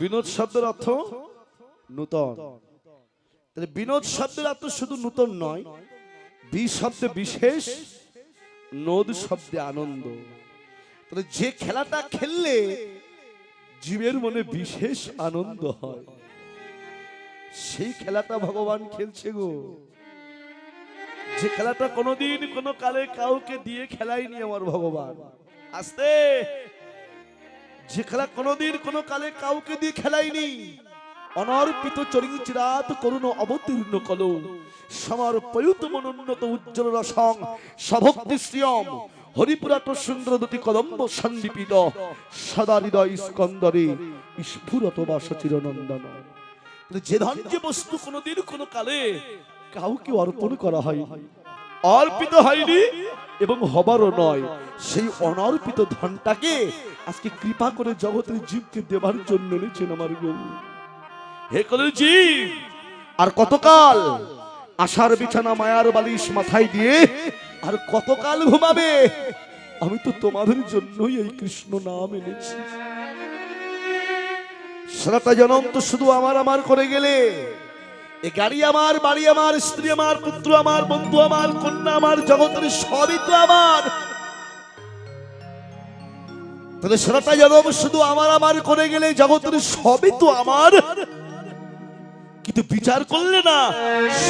বিনোদ শব্দের অর্থ নূতন। তাহলে বিনোদ শব্দের অর্থ শুধু নূতন নয়, বি শব্দে বিশেষ, নদ শব্দে আনন্দ। তাহলে যে খেলাটা খেললে জীবের মনে বিশেষ আনন্দ হয়, সেই খেলাটা ভগবান খেলছে গো। যে খেলাটা কোনোদিন কোনো কালে কাউকে দিয়ে খেলাইনি আমার ভগবান। আস্তে! যে খেলা কোনোদিন কোনো কালে কাউকে দিয়ে খেলাইনি অনর্পিত চরিচিরাত করুণ অবতীর্ণ কল। সমর্পয়ুত মনোন্নত উজ্জ্বল রসং। সভক্তি শ্রিয়ম। হরিপুরাট সুন্দর দুটি কদম্ব সন্দীপিত সদা হৃদয় স্কন্দরে স্ফুরত বাস চিরনন্দন। যে ধন যে বস্তু কোনোদিন কোনো কালে কাউকে অর্পণ করা হয় অর্পিত হয়নি এবং হবারও নয়। সেই অনর্পিত ধনটাকে আজকে কৃপা করে জগতের জীবকে দেবার জন্য এনেছেন আমার গরু। হে কলের আর কতকাল আশার বিছানা মায়ার বালিশ মাথায় দিয়ে আর কতকাল ঘুমাবে? আমি তো তোমাদের জন্যই এই কৃষ্ণ নাম এনেছি। সারাটা জনম তো শুধু আমার আমার করে গেলে। গাড়ি আমার, বাড়ি আমার, স্ত্রী আমার, পুত্র আমার, বন্ধু আমার, কন্যা আমার, জগতের সবই তো আমার। তাহলে সারাটা জনম শুধু আমার আমার করে গেলে জগতের সবই তো আমার। কিন্তু বিচার করলে না,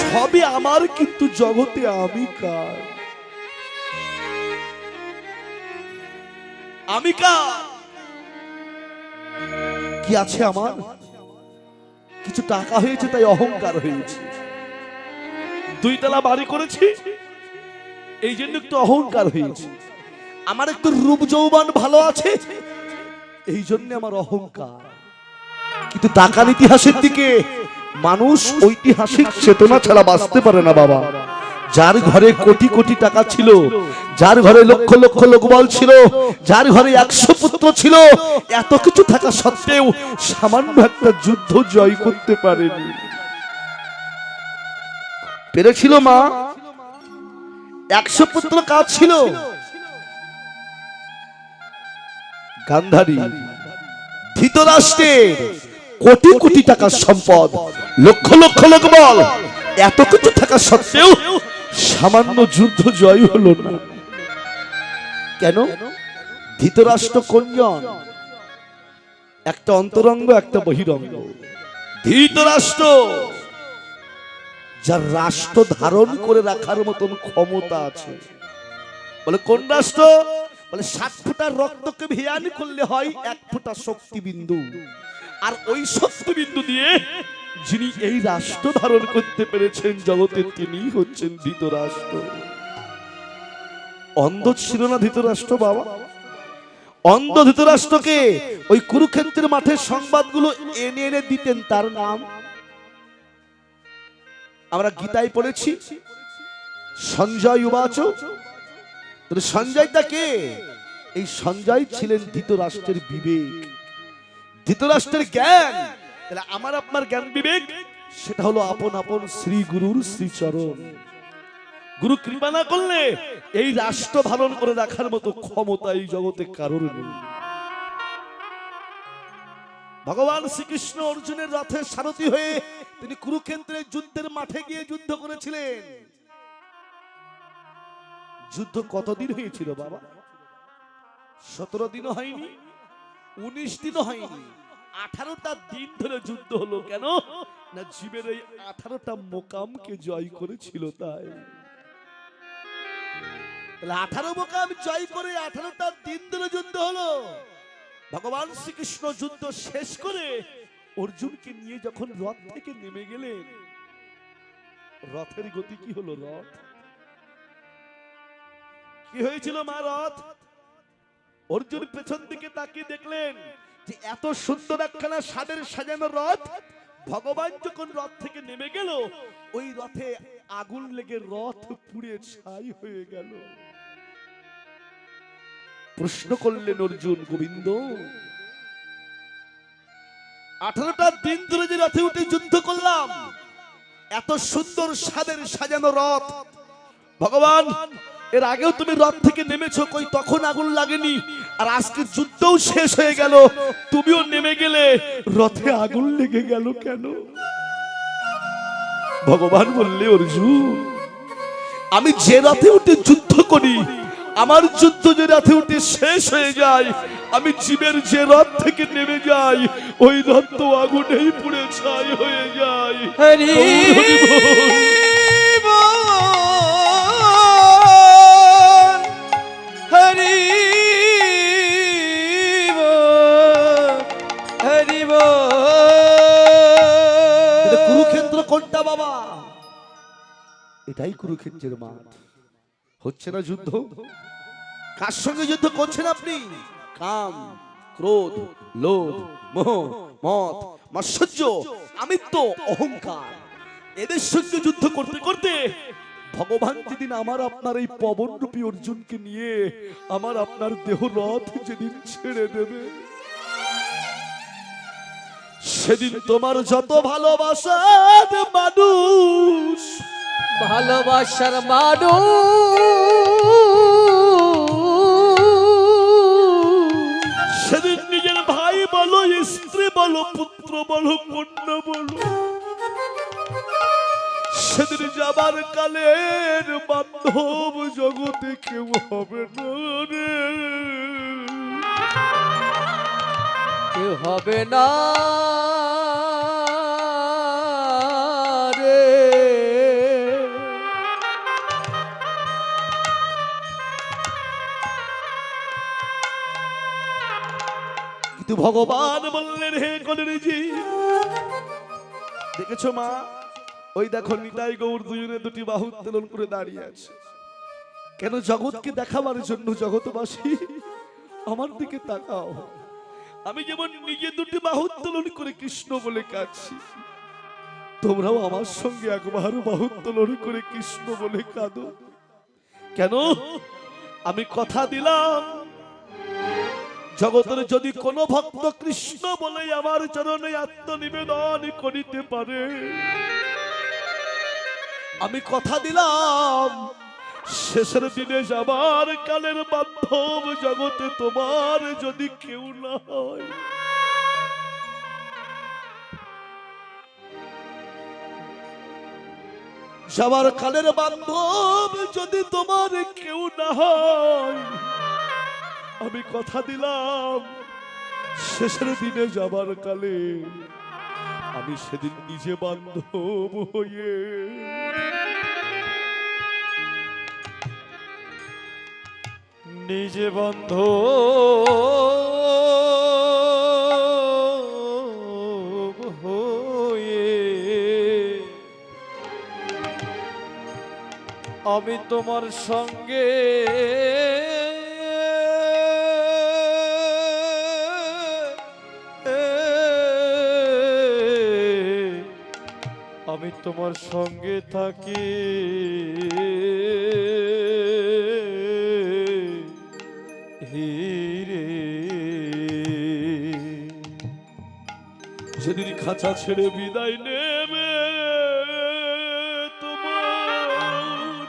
সবই আমার, কিন্তু জগতে আমি কার? আমি কার? কি আছে আমার? কিছু টাকা হয়েছে, তাই অহংকার হয়েছে। দুই তলা বাড়ি করেছি, এই জন্য একটু অহংকার হয়েছে। আমার একটু রূপ যৌবন ভালো আছে, এই জন্য আমার অহংকার। কিন্তু টাকার ইতিহাসের দিকে মানুষ ঐতিহাসিক চেতনা ছাড়া বাঁচতে পারে না, বাবা। যার ঘরে কোটি কোটি টাকা ছিল, যার ঘরে লক্ষ লক্ষ লোকবল ছিল, যার ঘরে একশো পুত্র ছিল, এত কিছু থাকা সত্ত্বেও সামান্য একটা যুদ্ধ জয় করতে পারেনি। পেরেছিল মা? একশো পুত্র কাজ ছিল? গান্ধারী। ধৃতরাষ্ট্রের কোটি কোটি টাকার সম্পদ, লক্ষ লক্ষ লোক বল এত কিছু থাকা সত্ত্বেও সামান্য যুদ্ধ জয় হলো না। কেন? ধৃতরাষ্ট্র কোনজন একটা অন্তরঙ্গ একটা বহিরঙ্গ। ধৃতরাষ্ট্র! যার রাষ্ট্র ধারণ করে রাখার মতন ক্ষমতা আছে। বলে কোন রাষ্ট্র? বলে সাত ফুটার রক্তকে ভিয়ানি করলে হয় এক ফুটা শক্তি বিন্দু আর ওই শক্তি বিন্দু দিয়ে যিনি এই রাষ্ট্র ধারণ করতে পেরেছেন, জগতের তিনি হচ্ছেন ধৃতরাষ্ট্র। অন্ধ ছিল না ধৃতরাষ্ট্র, বাবা। অন্ধ ধৃতরাষ্ট্রকে ওই কুরুক্ষেত্রের মাঠের সংবাদগুলো এনে এনে দিতেন, তার নাম। আমরা গীতায় পড়েছি, সঞ্জয় উবাচ। তাহলে সঞ্জয়টা কে? এই সঞ্জয় ছিলেন ধৃতরাষ্ট্রের বিবেক, ধৃতরাষ্ট্রের জ্ঞান। তাহলে আমার আপনার জ্ঞান বিবেক, সেটা হলো আপন আপন শ্রী গুরুর শ্রীচরণ। গুরু কৃপা না করলে এই রাষ্ট্র ধারণ করে রাখার মতো ক্ষমতা এই জগতে কারোর নেই। ভগবান শ্রীকৃষ্ণ অর্জুনের রথে সারথী হয়ে তিনি কুরুক্ষেত্রের যুদ্ধের মাঠে গিয়ে যুদ্ধ করেছিলেন। যুদ্ধ কতদিন হয়েছিল বাবা? সতেরো দিনও হয়নি, উনিশ দিনও হয়নি। আঠারোটা দিন ধরে যুদ্ধ হলো কেন? না জীবের এই আঠারোটা মোকামকে জয় করেছিল তাই। আঠারো মোকাম জয় করে আঠারোটা দিন ধরে যুদ্ধ হলো। ভগবান শ্রীকৃষ্ণ যুদ্ধ শেষ করে অর্জুনকে নিয়ে যখন রথ থেকে নেমে গেলেন, রথের গতি কি হলো রথ? কি হয়েছিল মা রথ? অর্জুন পেছন দিকে তাকিয়ে দেখলেন যে এত সুন্দর একখানা সাদের সাজানো রথ, ভগবান যখন রথ থেকে নেমে গেল, ওই রথে আগুন লেগে রথ পুড়ে ছাই হয়ে গেল। প্রশ্ন করলেন অর্জুন গোবিন্দ, আঠারোটা দিন ধরে যে রথে উঠে যুদ্ধ করলাম, এত সুন্দর সাদের সাজানো রথ, ভগবান এর আগেও তুমি রথ থেকে নেমেছো কই তখন আগুন লাগেনি? আর আজকে যুদ্ধও শেষ হয়ে গেল। তুমিও নেমে গেলে রথে আগুন লেগে গেল কেন? ভগবান বললে অর্জুন আমি যে রথে উঠে যুদ্ধ করি আমার যুদ্ধ যে রথে উঠে শেষ হয়ে যায় আমি জীবের যে রথ থেকে নেমে যাই ওই রথ তো আগুনেই পুড়ে ছাই হয়ে যায়। বাবা। এটাই কুরুক্ষেত্রের মাঠ। হচ্ছে না যুদ্ধ? কার সঙ্গে যুদ্ধ করছেন আপনি? কাম, ক্রোধ, লোভ, মোহ, মত, মাৎসর্য, আমিত্ব, অহংকার। এদের সঙ্গে যুদ্ধ করতে করতে ভগবান যেদিন আমার আপনার এই পবন রূপী অর্জুনকে নিয়ে আমার আপনার দেহ রথ যেদিন ছেড়ে দেবে সেদিন তোমার যত ভালোবাসার মানুষ ভালোবাসার মানুষ। সেদিন নিজের ভাই বলো স্ত্রী বলো পুত্র বলো কন্যা বলো। সেদিন যাবার কালের বান্ধব জগতে কেউ হবে না রে। কেউ হবে না। কিন্তু ভগবান বললেন, হে কলেজি দেখেছ মা? ওই দেখো নিতাই গৌর দুজনে দুটি বাহু উত্তোলন করে দাঁড়িয়ে আছে। কেন জগৎকে দেখাবার জন্য জগৎবাসী আমার দিকে তাকাও। আমি যেমন নিজে দুটি বাহু উত্তোলন করে কৃষ্ণ বলে কাঁদছি, তোমরাও আমার সঙ্গে একবার বাহু উত্তোলন করে কৃষ্ণ বলে কাঁদো। কেন? আমি কথা দিলাম জগতের যদি কোনো ভক্ত কৃষ্ণ বলে আমার চরণে আত্মনিবেদন করিতে পারে, আমি কথা দিলাম, শেষের দিনে যাবার কালের মাধ্যম জগতে তোমার যদি কেউ না হয়। যাবার কালের বান্ধব যদি তোমার কেউ না হয় আমি কথা দিলাম। শেষের দিনে যাবার কালে আমি সেদিন নিজে বান্ধব হয়ে নিজে বন্ধ হয়ে আমি তোমার সঙ্গে আমি তোমার সঙ্গে থাকি। হিরে। সেদিন খাঁচা ছেড়ে বিদায় নেবে তোমার।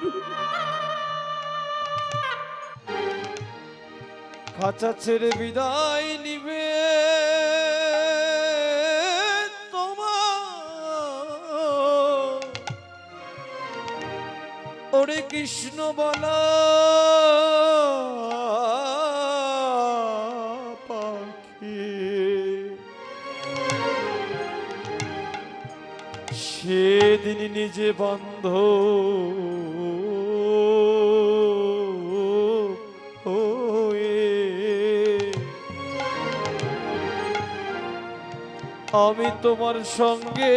খাঁচা ছেড়ে বিদায় নিবে কৃষ্ণ বলা। পাখি। সেদিন নিজে বন্ধ। আমি তোমার সঙ্গে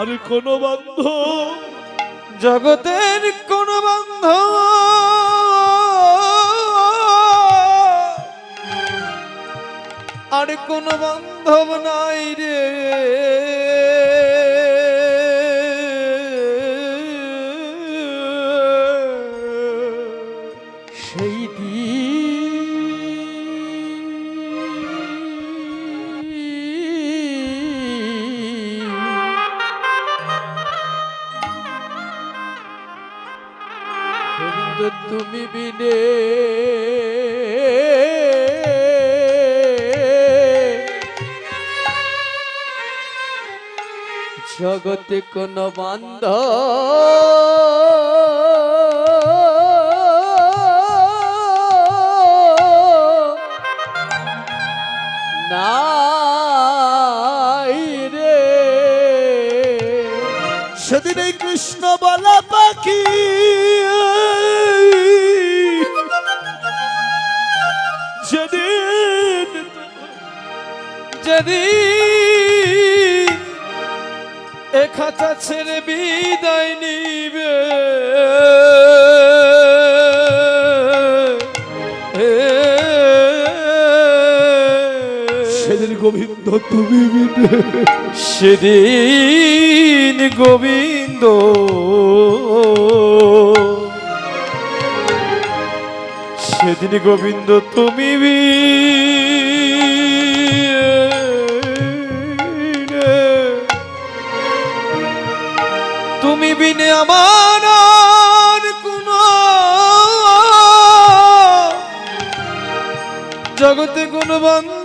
আরে কোন বন্ধ। জগতের কোন বান্ধব আর কোন বান্ধব নাই রে। সেই দিন বিনে জগতে কোন বান্ধ সেদিন এই কৃষ্ণ বলা পাখি ছেড়ে বিদায় নিবে। সেদিন গোবিন্দ তুমি সেদিন গোবিন্দ। সেদিন গোবিন্দ তুমি বিনে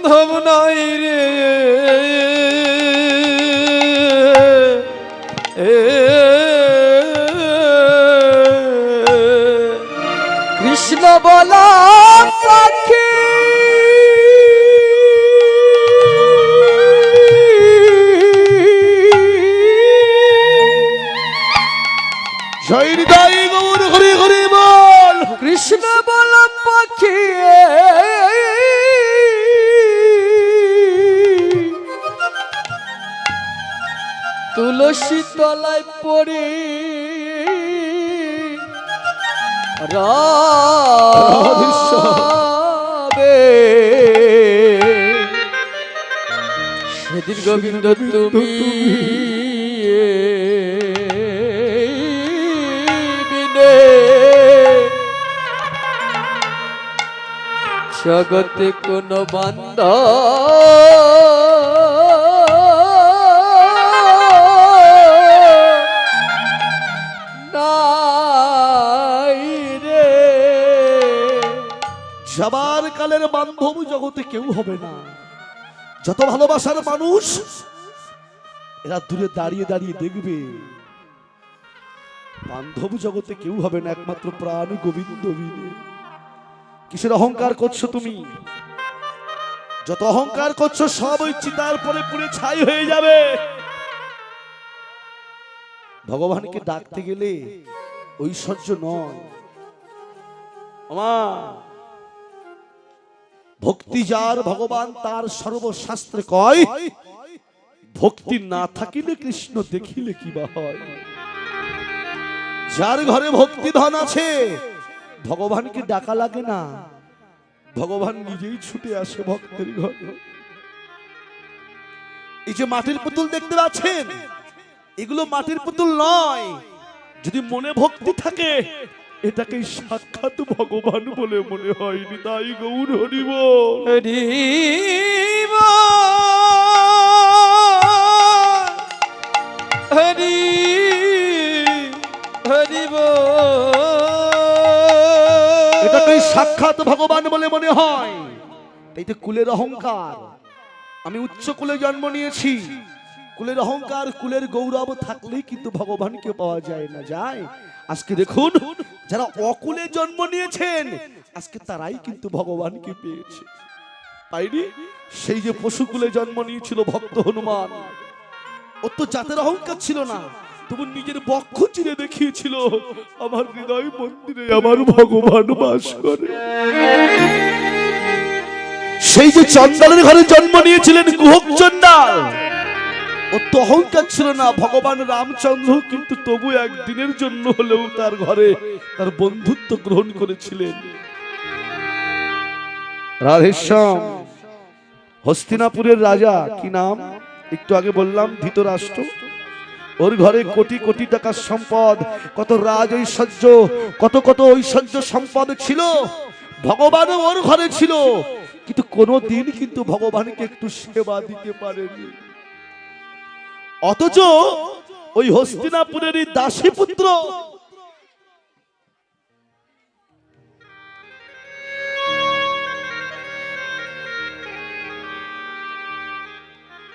বান্ধব নাই রে। কৃষ্ণ বলা পাখি। জয় হৃদয় গৌর হরি হরি বল। কৃষ্ণ বলা পাখি তুলসী তলায় পড়ে রাবে সেদিন গোবিন্দ তুমি জগতে কোন বান্ধ বান্ধব জগতে কেউ হবে না। যত ভালোবাসার মানুষ, এরা দূরে দাঁড়িয়ে দাঁড়িয়ে দেখবে। বান্ধব জগতে কেউ হবে না, একমাত্র প্রাণ গোবিন্দ কিসের অহংকার করছ তুমি? যত অহংকার করছ, সব ওই চিতার পরে ছাই হয়ে যাবে। ভগবানকে ডাকতে গেলে ঐশ্বর্য নয়। আমার ভক্তি যার ভগবান তার সর্বশাস্ত্রে কয়, ভক্তি না থাকিলে কৃষ্ণ দেখিলে কি বা হয়? যার ঘরে ভক্তি ধন আছে, ভগবানকে ডাকা লাগে না। ভগবান নিজেই ছুটে আসে ভক্তের ঘরে। এই যে মাটির পুতুল দেখতে পাচ্ছেন, এগুলো মাটির পুতুল নয়, যদি মনে ভক্তি থাকে এটাকে সাক্ষাৎ ভগবান বলে মনে হয়নি তাই গৌর হরিব। হরি হরি হরি এটাকে সাক্ষাৎ ভগবান বলে মনে হয়। তাই তো কুলের অহংকার। আমি উচ্চ কুলে জন্ম নিয়েছি। কুলের অহংকার কুলের গৌরব থাকলেই কিন্তু ভগবানকে পাওয়া যায় না যায়। আজকে দেখুন যারা অকুলে জন্ম নিয়েছেন, আজকে তারাই কিন্তু ভগবানকে পেয়েছে। পাইনি? সেই যে পশুকুলে জন্ম নিয়েছিল ভক্ত হনুমান, ও তো জাতের অহংকার ছিল না, তবু নিজের বক্ষ চিরে দেখিয়েছিল, আমার হৃদয় মন্দিরে আমার ভগবান বাস করে। সেই যে চন্দালের ঘরে জন্ম নিয়েছিলেন কুহক চন্ডাল ও অহংকার ছিল না, ভগবান রামচন্দ্র কিন্তু তবু একদিনের জন্য হলেও তার ঘরে তার বন্ধুত্ব গ্রহণ করেছিলেন। রাধেশ্যাম, হস্তিনাপুরের রাজা, কি নাম? একটু আগে বললাম, ধৃতরাষ্ট্র। ওর ঘরে কোটি কোটি টাকার সম্পদ, কত রাজ ঐশ্বর্য, কত কত ঐশ্বর্য সম্পদ ছিল। ভগবানও ওর ঘরে ছিল, কিন্তু কোনো দিন কিন্তু ভগবানকে একটু সেবা দিতে পারেনি। অথচ ওই হস্তিনাপুরের এই দাসী পুত্র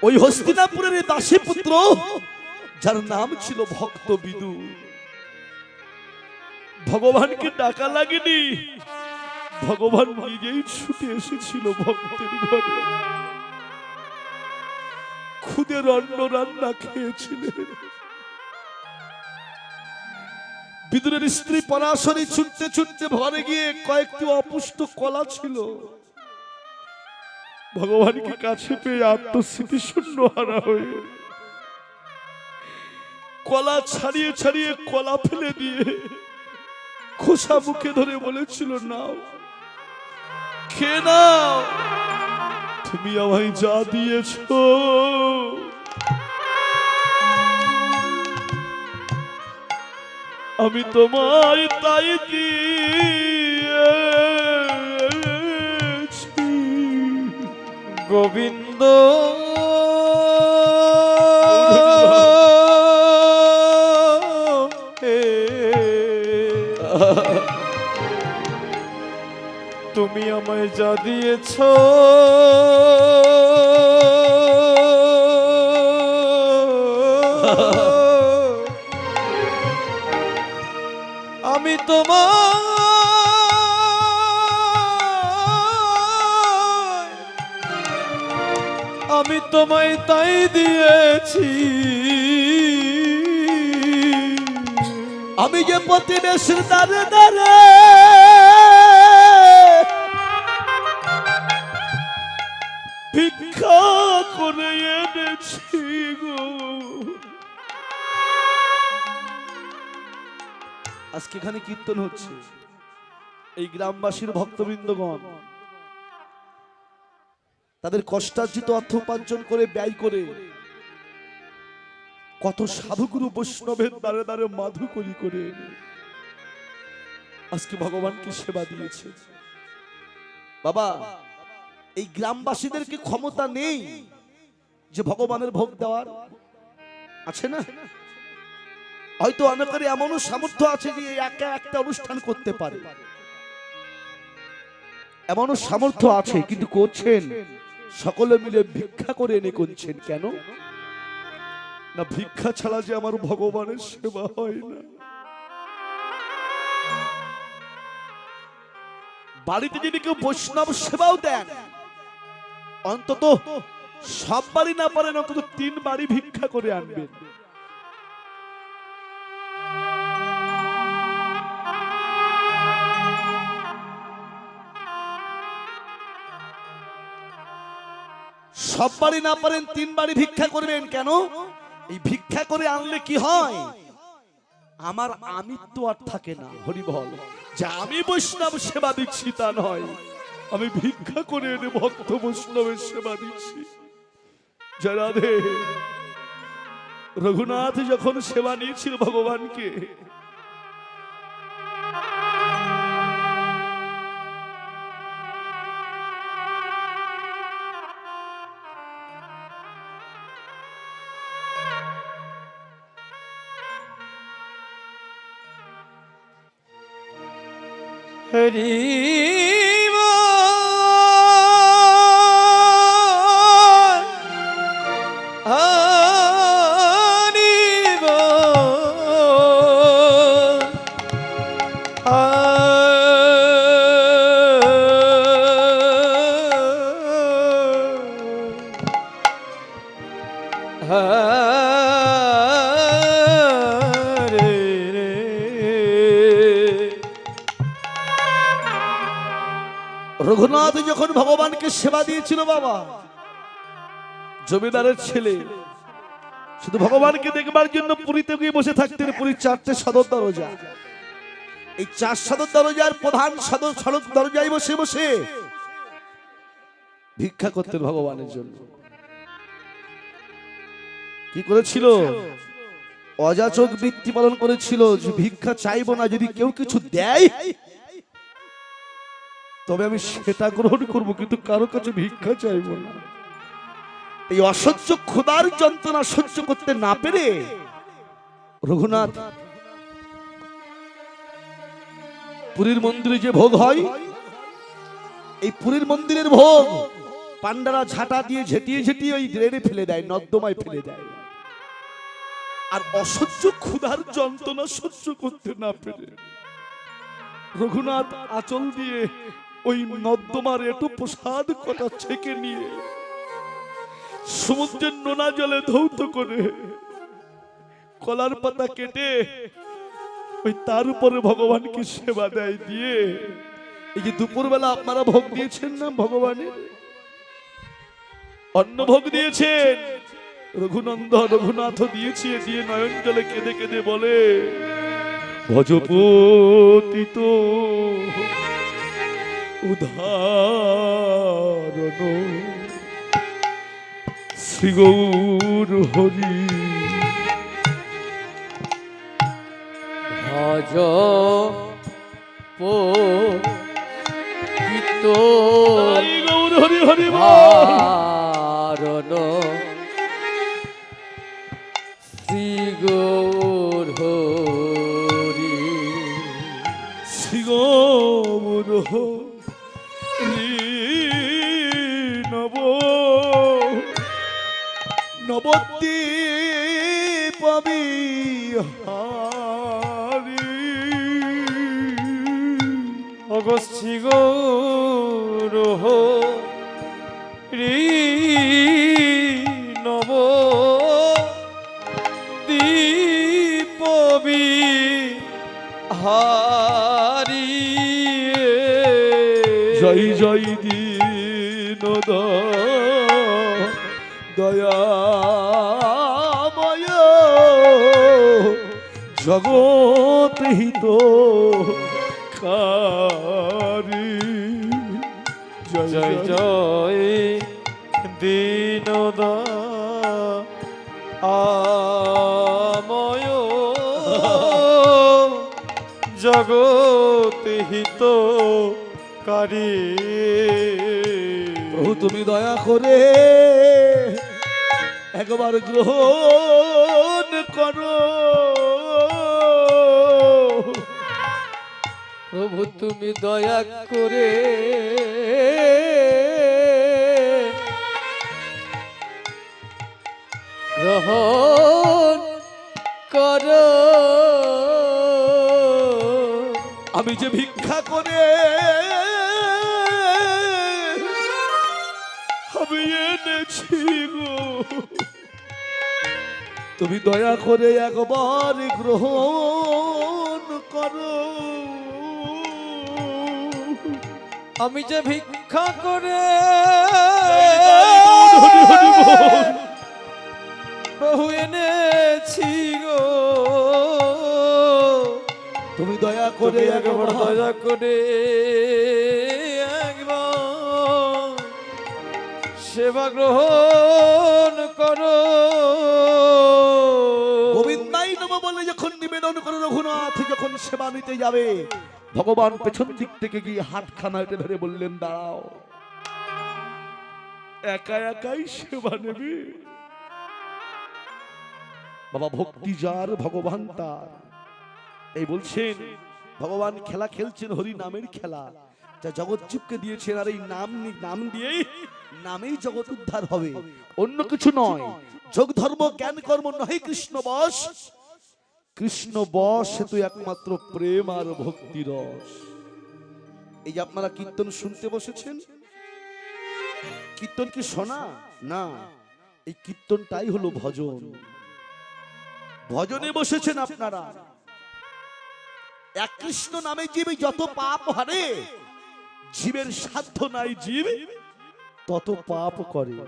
ওই হস্তিনাপুরের দাসী পুত্র যার নাম ছিল ভক্ত বিদু ভগবানকে ডাকা লাগেনি, ভগবান নিজেই ছুটে এসেছিল ভক্তের ঘরে। খুদের অন্ন রান্না খেয়েছিলেন। বিদুরের স্ত্রী পরাশরী ছুটতে ছুটতে ঘরে গিয়ে কয়েকটি অপুষ্ট কলা ছিল। ভগবানকে কাছে পেয়ে আত্মস্মৃতি শূন্য হারা হয়ে কলা ছাড়িয়ে ছাড়িয়ে কলা ফেলে দিয়ে খোসা মুখে ধরে বলেছিল, নাও, খেয়ে নাও। তুমি আমায় যা দিয়েছ। আমি তোমায় তাই দিয়েছি। গোবিন্দ। তুমি আমায় যা দিয়েছ। আমি তোমার আমি তোমায় তাই দিয়েছি। আমি যে প্রতিবেশীর দাঁড়ে দাঁড়ে এখানে কীর্তন হচ্ছে। এই গ্রামবাসীর ভক্তবৃন্দগণ, তাদের কষ্টার্জিত অর্থ উপার্জন করে, ব্যয় করে কত সাধুগুরু বৈষ্ণবের দ্বারে দ্বারে মাধুকরি করে আজকে ভগবানকে সেবা দিয়েছে। বাবা, এই গ্রামবাসীদেরকে ক্ষমতা নেই যে ভগবানের ভোগ দেওয়ার। আছে না? হয়তো অনেকের এমনও সামর্থ্য আছে যে একা একটা অনুষ্ঠান করতে পারে। এমনও সামর্থ্য আছে, কিন্তু করছেন? সকলে মিলে ভিক্ষা করে এনে করছেন কেন? না, ভিক্ষা ছাড়া যে আমার ভগবানের সেবা হয় না। বাড়িতে যদি কেউ বৈষ্ণব সেবাও দেন, অন্তত সব বাড়ি না পারেন, অন্তত তিন বাড়ি ভিক্ষা করে আনবেন। সব বাড়ি না পারেন, তিন বাড়ি ভিক্ষা করবেন কেন? এই ভিক্ষা করে আনলে কি হয়? আমার আমিত্ব আর থাকে না, হরি বল। যে আমি বৈষ্ণব সেবা দিচ্ছি তা নয়। আমি ভিক্ষা করে এনে ভক্ত বৈষ্ণবের সেবা দিচ্ছি। রঘুনাথ যখন সেবা নিয়েছিল ভগবানকে হরি রঘুনাথ যখন ভগবানকে সেবা দিয়েছিল বাবা, জমিদারের ছেলে, শুধু ভগবানকে দেখবার জন্য পুরীতে গিয়ে বসে থাকতেন, পুরীর চারটে সদর দরজা। এই চার সদর দরজার প্রধান সদর সদর দরজায় বসে বসে ভিক্ষা করতেন ভগবানের জন্য। কি করেছিল? অযাচক বৃত্তি পালন করেছিল যে ভিক্ষা চাইব না, যদি কেউ কিছু দেয় তবে আমি সেটা গ্রহণ করব, কিন্তু কারও কাছে ভিক্ষা চাইব না। এই অসহ্য ক্ষুধার যন্ত্রণা সহ্য করতে না পেরে রঘুনাথ পুরীর মন্দিরে যে ভোগ হয়, এই পুরীর মন্দিরের ভোগ পান্ডারা ঝাঁটা দিয়ে ঝেটিয়ে ঝেঁটিয়ে ওই ড্রেনে ফেলে দেয়, নর্দমায় ফেলে দেয়। আর অসহ্য ক্ষুধার যন্ত্রণা সহ্য করতে না পেরে রঘুনাথ আচল দিয়ে ওই নর্দমার একটু প্রসাদ কটা ছেকে নিয়ে সমুদ্রের নোনা জলে ধৌত করে কলার পাতা কেটে ওই তার উপরে ভগবানকে সেবা দেয় দিয়ে এই যে দুপুরবেলা আপনারা ভোগ দিয়েছেন না ভগবানের? অন্ন ভোগ দিয়েছেন। রঘুনন্দ রঘুনাথ দিয়েছি দিয়ে নয়ন জলে কেঁদে কেঁদে বলে, ভজপতিত উদাহরণ শ্রী গৌর হরি ভজ পো গীত তাই গৌর হরি হরি বল। হারণ শ্রী গৌর হরি শ্রী গৌর হরি অগস্তি গৌর হরি নব দীপবি হারি জয় জয় দীন দয়াময় জগৎ হিত। কারি জয় জয়। দীনদ। আময়। জগত হিত কারি প্রভু তুমি দয়া করে একবার গ্রহণ করো। প্রভু, তুমি দয়া করে গ্রহণ কর। আমি যে ভিক্ষা করে আমি এনেছি গো। তুমি দয়া করে একবার গ্রহণ করো। আমি যে ভিক্ষা করে বহু এনেছি গো। তুমি দয়া করে একবার দয়া করে একবার সেবা গ্রহণ করো। গোবিন্দাই নম বলে যখন নিবেদন করো রঘুনাথ যখন সেবা নিতে যাবে ভগবান পেছন দিক থেকে গিয়ে হাতখানা এটে ধরে বললেন, দাঁড়াও। একা একাই সেবা নেবে। বাবা ভক্তি যার, ভগবান তার। এই বলছেন, ভগবান খেলা খেলছেন হরি নামের খেলা। যা জগৎযুগকে দিয়েছেন আর এই নাম নাম দিয়েই নামেই জগৎ উদ্ধার হবে। অন্য কিছু নয়। যোগ ধর্ম জ্ঞান কর্ম নহে কৃষ্ণ বশ কৃষ্ণ বশ হেতু একমাত্র প্রেম আর ভক্তি রস। এই যে আপনারা কীর্তন শুনতে বসেছেন? কীর্তন কি শোনা? না। এই কীর্তনটাই হলো ভজন। ভজনে বসেছেন আপনারা। এক কৃষ্ণ নামে জীবে, যত পাপ হারে, জীবের সাধ্য নাই জীব, তত পাপ করে।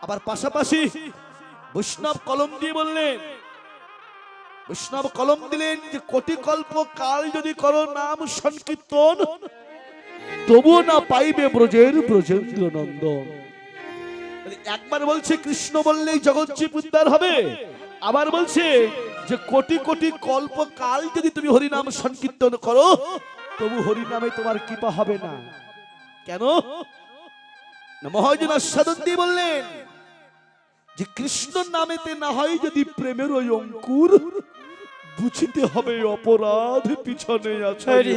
আবার পাশাপাশি বৈষ্ণব কলম দিয়ে বললেন বৈষ্ণব কলম দিলেন যে কোটি কল্প কাল যদি করো নাম সংকীর্তন, তবুও না পাইবে ব্রজের ব্রজেন্দ্র নন্দন। একবার বলছে, কৃষ্ণ বললেই জগৎজীব উদ্ধার হবে। আবার বলছে যে কোটি কোটি কল্প কাল যদি তুমি হরিনাম সংকীর্তন করো, তবু হরিনামে তোমার কৃপা হবে না। কেন? মহাজন আস্বাদন দিয়ে বললেন যে কৃষ্ণ নামেতে না হয় যদি প্রেমের ওই অঙ্কুর বুঝিতে হবে অপরাধ পিছনে আছে হরি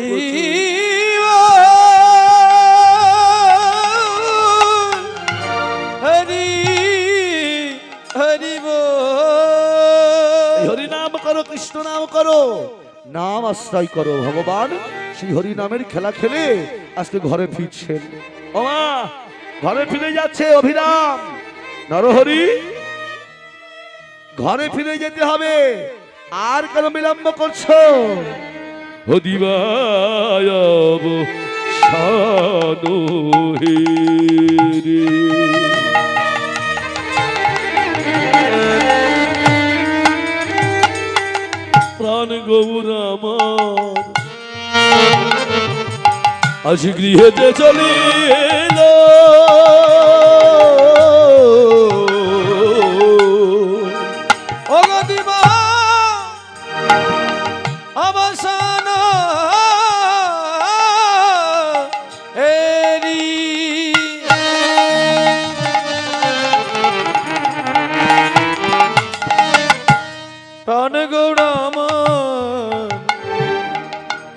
হরি হরি নাম করো কৃষ্ণ নাম করো। নাম আশ্রয় করো ভগবান সেই হরি নামের খেলা খেলে আজকে ঘরে ফিরছেন। ওমা ঘরে ফিরে যাচ্ছে অভিরাম। নরহরি, ঘরে ফিরে যেতে হবে। আর কেন বিলম্ব করছ? হদিবায়ব সানো প্রাণ গৌর আমার, আজ গৃহেতে চলিল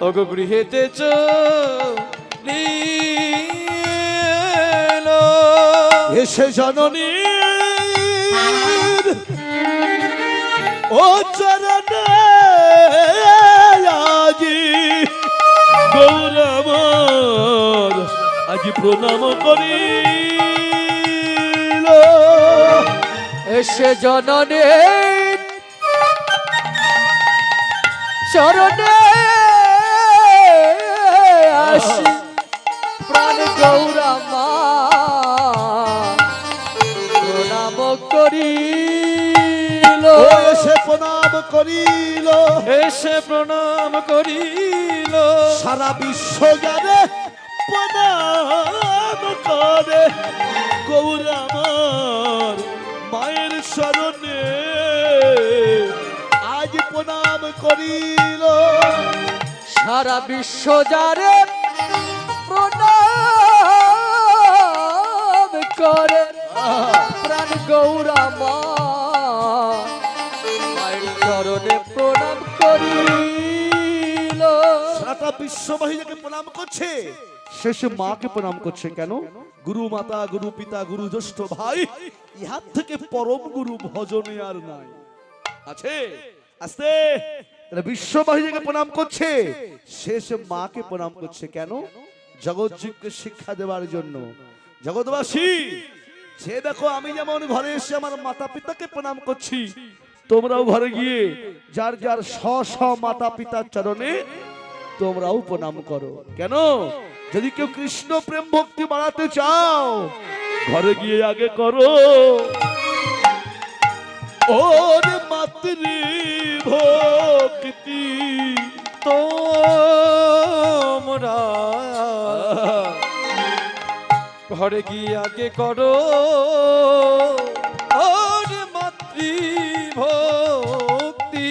অগ গৃহেতে এসে জননী। ও চরণ আজি গৌর আমার আজি প্রণাম করিল। এসে জননে চরণে আসি প্রাণ গৌরামা। প্রণাম করিল। এসে প্রণাম করিল। এসে প্রণাম করিল। সারা বিশ্ব জানে প্রণাম করে। গৌর আমার মায়ের স্মরণে আজ প্রণাম করিল। সারা বিশ্ব যারে করে। প্রাণ গৌরামা চরণে প্রণাম করিল। সারাটা বিশ্ববাহীকে প্রণাম করছে, শেষে মাকে প্রণাম করছে কেন? গুরু মাতা, গুরু পিতা, গুরু জ্যেষ্ঠ ভাই, ইহার থেকে পরম গুরু ভজনে আর নাই। আছে? আস্তে। বিশ্ববাহীকে প্রণাম করছে, শেষে মাকে প্রণাম করছে কেন? জগৎজীবকে শিক্ষা দেওয়ার জন্য। জগৎবাসী, সে দেখো আমি যেমন ঘরে এসে আমার মাতা পিতাকে প্রণাম করছি, তোমরাও ঘরে গিয়ে যার যার স্ব স্ব মাতা পিতার চরণে তোমরাও প্রণাম করো। কেন? যদি কেউ কৃষ্ণ প্রেম ভক্তি বাড়াতে চাও, ঘরে গিয়ে আগে করো। ওর মাতৃ ভক্তি তোমরা ঘরে গিয়ে আগে করো? ওর মাতৃ ভক্তি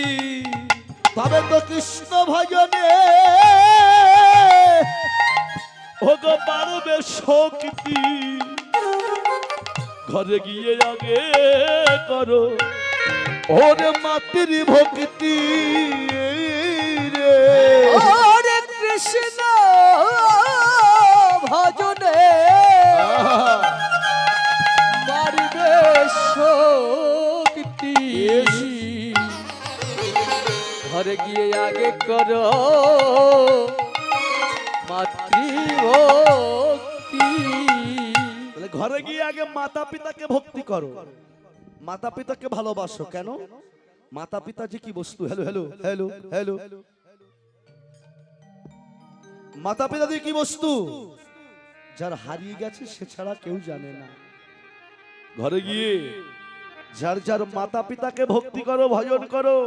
তবে তো কৃষ্ণ ভজনে। ও গো পারবে শক্তি। ঘরে গিয়ে আগে করো। ওরে মাতৃ ভক্তি রে কৃষ্ণ ঘরে গিয়ে আগে করো। মাতৃভক্তি। ঘরে গিয়ে আগে মাতা পিতাকে ভক্তি করো। মাতা পিতাকে ভালোবাসো কেন? মাতা পিতা যে কি বস্তু? হ্যালো হ্যালো হ্যালো হ্যালো মাতা পিতা কি বস্তু? যার হারিয়ে গেছে সে ছাড়া কেউ জানে না। ঘরে গিয়ে যার যার মাতা পিতাকে ভক্তি করো, ভজন করো।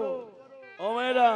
ও মেয়েরা